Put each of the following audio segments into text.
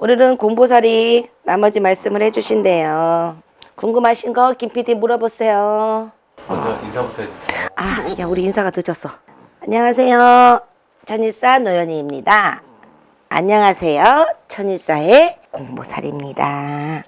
오늘은 공보살이 나머지 말씀을 해주신대요. 궁금하신 거 김PD 물어보세요. 먼저 인사부터 해주세요. 아, 야, 우리 인사가 늦었어. 안녕하세요. 천일사 노연이입니다. 안녕하세요. 천일사의 공보살입니다.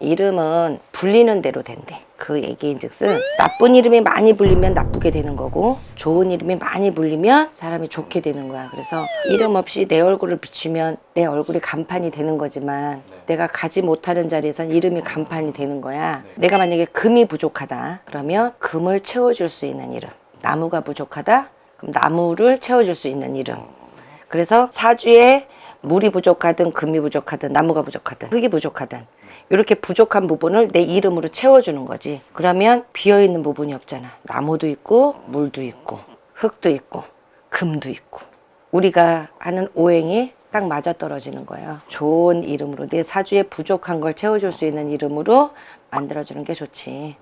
이름은 불리는 대로 된대. 그 얘기인 즉슨 나쁜 이름이 많이 불리면 나쁘게 되는 거고 좋은 이름이 많이 불리면 사람이 좋게 되는 거야. 그래서 이름 없이 내 얼굴을 비추면 내 얼굴이 간판이 되는 거지만 내가 가지 못하는 자리에선 이름이 간판이 되는 거야. 내가 만약에 금이 부족하다. 그러면 금을 채워줄 수 있는 이름. 나무가 부족하다. 그럼 나무를 채워줄 수 있는 이름. 그래서 사주에 물이 부족하든 금이 부족하든 나무가 부족하든 흙이 부족하든 이렇게 부족한 부분을 내 이름으로 채워주는 거지. 그러면 비어 있는 부분이 없잖아. 나무도 있고 물도 있고 흙도 있고 금도 있고 우리가 하는 오행이 딱 맞아 떨어지는 거예요. 좋은 이름으로 내 사주에 부족한 걸 채워줄 수 있는 이름으로 만들어주는 게 좋지.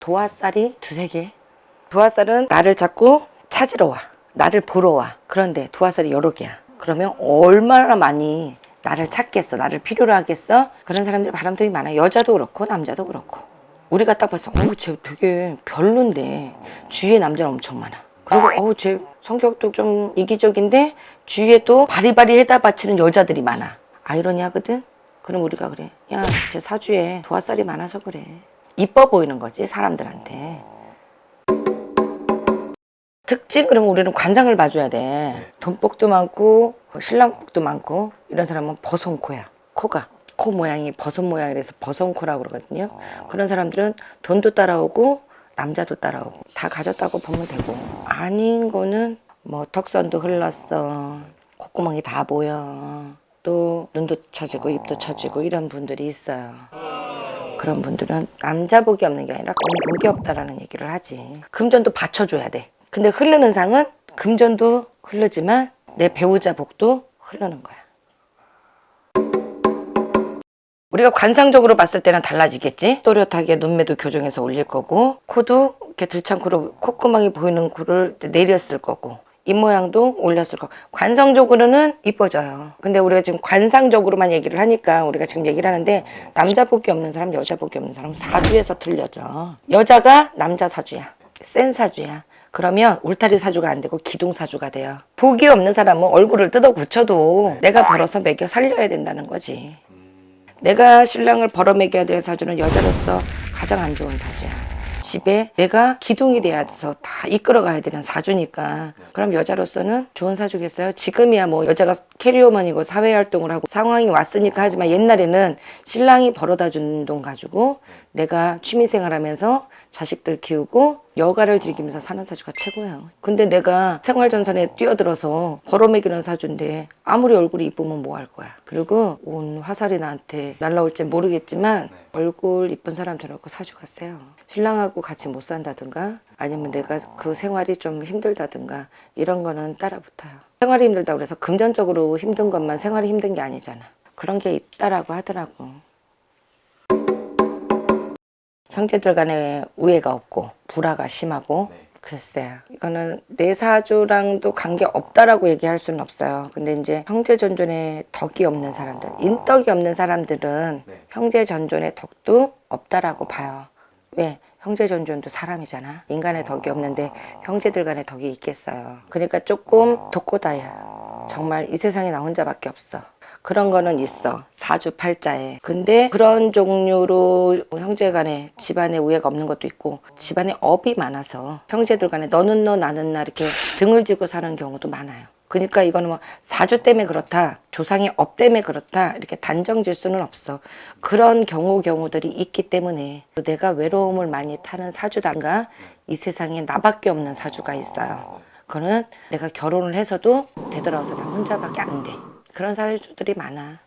도화살이 두세 개. 도화살은 나를 자꾸 찾으러 와. 나를 보러 와. 그런데 도화살이 여러 개야. 그러면 얼마나 많이 나를 찾겠어. 나를 필요로 하겠어. 그런 사람들이 바람둥이 많아. 여자도 그렇고 남자도 그렇고. 우리가 딱 봐서 어우 쟤 되게 별론데 주위에 남자는 엄청 많아. 그리고 어우 쟤 성격도 좀 이기적인데 주위에 또 바리바리 해다 바치는 여자들이 많아. 아이러니하거든. 그럼 우리가 그래. 야, 쟤 사주에 도화살이 많아서 그래. 이뻐 보이는 거지 사람들한테. 특징 그러면 우리는 관상을 봐줘야 돼. 돈복도 많고 신랑복도 많고 이런 사람은 버선코야. 코가 코 모양이 버선 모양이라서 버선코라고 그러거든요. 그런 사람들은 돈도 따라오고 남자도 따라오고 다 가졌다고 보면 되고 아닌 거는 뭐 턱선도 흘렀어. 콧구멍이 다 보여. 또 눈도 처지고 입도 처지고 이런 분들이 있어요. 그런 분들은 남자 복이 없는 게 아니라 공복이 없다라는 얘기를 하지. 금전도 받쳐줘야 돼. 근데 흐르는 상은 금전도 흐르지만 내 배우자 복도 흐르는 거야. 우리가 관상적으로 봤을 때는 달라지겠지. 또렷하게 눈매도 교정해서 올릴 거고, 코도 이렇게 들창코로 콧구멍이 보이는 코를 내렸을 거고, 입 모양도 올렸을 거고, 관성적으로는 이뻐져요. 근데 우리가 지금 관상적으로만 얘기를 하니까 우리가 지금 얘기를 하는데, 남자 복이 없는 사람, 여자 복이 없는 사람, 사주에서 틀려져. 여자가 남자 사주야. 센 사주야. 그러면 울타리 사주가 안 되고 기둥 사주가 돼요. 복이 없는 사람은 얼굴을 뜯어 고쳐도 내가 벌어서 먹여 살려야 된다는 거지. 내가 신랑을 벌어 먹여야 될 사주는 여자로서 가장 안 좋은 사주야. 집에 내가 기둥이 돼서 다 이끌어가야 되는 사주니까 그럼 여자로서는 좋은 사주겠어요? 지금이야 뭐 여자가 캐리어먼이고 사회활동을 하고 상황이 왔으니까 하지만 옛날에는 신랑이 벌어다 준 돈 가지고 내가 취미생활하면서 자식들 키우고 여가를 즐기면서 사는 사주가 최고예요. 근데 내가 생활전선에 뛰어들어서 벌어먹이는 사주인데 아무리 얼굴이 이쁘면 뭐 할 거야. 그리고 온 화살이 나한테 날라올지 모르겠지만 얼굴 이쁜 사람 저놓고 사주 갔어요. 신랑하고 같이 못 산다든가 아니면 내가 그 생활이 좀 힘들다든가 이런 거는 따라 붙어요. 생활이 힘들다고 그래서 금전적으로 힘든 것만 생활이 힘든 게 아니잖아. 그런 게 있다라고 하더라고. 형제들 간에 우애가 없고 불화가 심하고 네. 글쎄요. 이거는 내 사주랑도 관계 없다라고 얘기할 수는 없어요. 근데 이제 형제 전존에 덕이 없는 사람들, 인덕이 없는 사람들은 네. 형제 전존에 덕도 없다라고 봐요. 왜? 형제 전존도 사람이잖아. 인간의 덕이 없는데 형제들 간에 덕이 있겠어요. 그러니까 조금 독고다야. 정말 이 세상에 나 혼자밖에 없어. 그런 거는 있어. 사주팔자에. 근데 그런 종류로 형제 간에 집안에 우애가 없는 것도 있고 집안에 업이 많아서 형제들 간에 너는 너 나는 나 이렇게 등을 지고 사는 경우도 많아요. 그러니까 이거는 뭐 사주 때문에 그렇다, 조상의 업 때문에 그렇다 이렇게 단정 질 수는 없어. 그런 경우 경우들이 있기 때문에 내가 외로움을 많이 타는 사주단가 이 세상에 나밖에 없는 사주가 있어요. 그거는 내가 결혼을 해서도 되돌아와서 나 혼자밖에 안 돼. 그런 사주들이 많아.